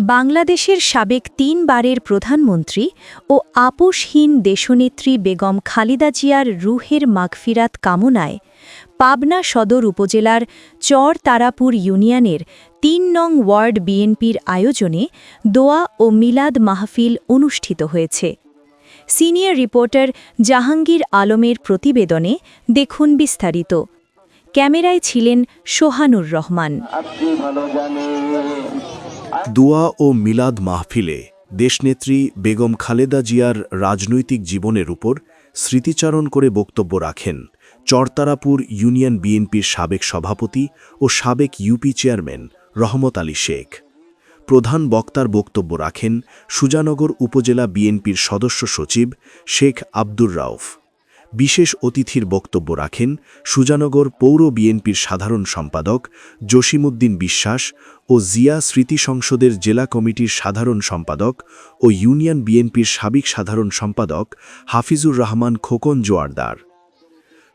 বাংলাদেশের সাবেক তিনবারের প্রধানমন্ত্রী ও আপোষহীন দেশনেত্রী বেগম খালিদা জিয়ার রুহের মাগফিরাত কামনায় পাবনা সদর উপজেলার চর তারাপুর ইউনিয়নের তিন নং ওয়ার্ড বিএনপির আয়োজনে দোয়া ও মিলাদ মাহফিল অনুষ্ঠিত হয়েছে। সিনিয়র রিপোর্টার জাহাঙ্গীর আলমের প্রতিবেদনে দেখুন বিস্তারিত। ক্যামেরায় ছিলেন সোহানুর রহমান। আপনি দোয়া ও মিলাদ মাহফিলে দেশনেত্রী বেগম খালেদা জিয়ার রাজনৈতিক জীবনের উপর স্মৃতিচারণ করে বক্তব্য রাখেন চরতারাপুর ইউনিয়ন বিএনপির সাবেক সভাপতি ও সাবেক ইউপি চেয়ারম্যান রহমত আলী শেখ। প্রধান বক্তার বক্তব্য রাখেন সুজানগর উপজেলা বিএনপির সদস্য সচিব শেখ আব্দুর রাউফ। বিশেষ অতিথির বক্তব্য রাখেন সুজানগর পৌর বিএনপির সাধারণ সম্পাদক জসিমুদ্দিন বিশ্বাস ও জিয়া স্মৃতি সংসদের জেলা কমিটির সাধারণ সম্পাদক ও ইউনিয়ন বিএনপির সাবেক সাধারণ সম্পাদক হাফিজুর রহমান খোকন জোয়ারদার।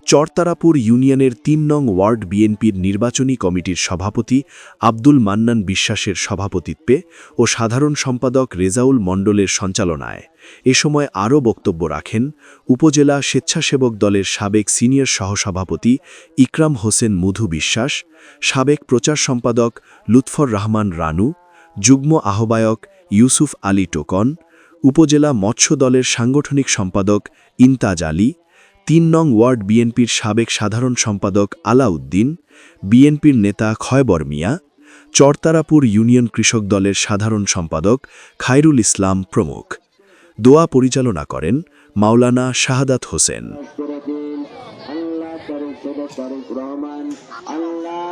চরতারাপুর ইউনিয়নের তিন নং ওয়ার্ড বিএনপির নির্বাচনী কমিটির সভাপতি আব্দুল মান্নান বিশ্বাসের সভাপতিত্বে ও সাধারণ সম্পাদক রেজাউল মণ্ডলের সঞ্চালনায় এ সময় আরও বক্তব্য রাখেন উপজেলা স্বেচ্ছাসেবক দলের সাবেক সিনিয়র সহসভাপতি ইকরাম হোসেন মধু বিশ্বাস, সাবেক প্রচার সম্পাদক লুৎফর রহমান রানু, যুগ্ম আহ্বায়ক ইউসুফ আলী টোকন, উপজেলা মৎস্য দলের সাংগঠনিক সম্পাদক ইন্তাজ আলী তিন নং ওয়ার্ড বিএনপির সাবেক সাধারণ সম্পাদক আলাউদ্দিন, বিএনপির নেতা খয়বর মিয়া, চরতারাপুর ইউনিয়ন কৃষক দলের সাধারণ সম্পাদক খায়রুল ইসলাম প্রমুখ। দোয়া পরিচালনা করেন মাওলানা শাহাদাত হোসেন। আল্লাহ